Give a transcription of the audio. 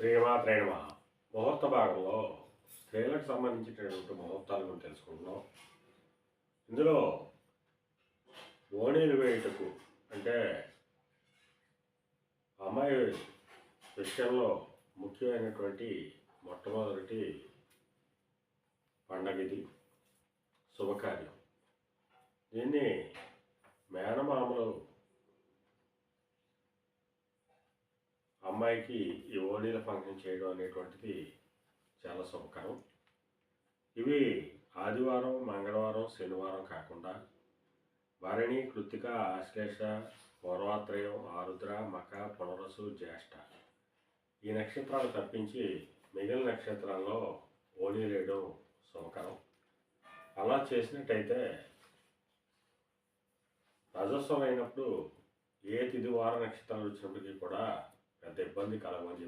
శ్రీమాత్రేణ ముహూర్త భాగంలో స్త్రీలకు సంబంధించినటువంటి ముహూర్తాల గురించి తెలుసుకుంటున్నాం. ఇందులో ఓణీలు వేయుటకు అంటే అమ్మాయి విషయంలో ముఖ్యమైనటువంటి మొట్టమొదటి పండగ ఇది శుభకార్యం. దీన్ని అమ్మాయికి ఈ ఓణీల ఫంక్షన్ చేయడం అనేటువంటిది చాలా శుభకరం. ఇవి ఆదివారం మంగళవారం శనివారం కాకుండా భరణి కృతిక ఆశ్లేష పూర్వాత్రయం ఆరుద్ర మక పునరసు జ్యేష్ఠ ఈ నక్షత్రాలు తప్పించి మిగిలిన నక్షత్రాల్లో ఓణీ వేయడం శుభకరం. అలా చేసినట్టయితే రజస్వం అయినప్పుడు ఏ తిది వార నక్షత్రాలు వచ్చినప్పటికీ కూడా అంత ఇబ్బంది కలగమని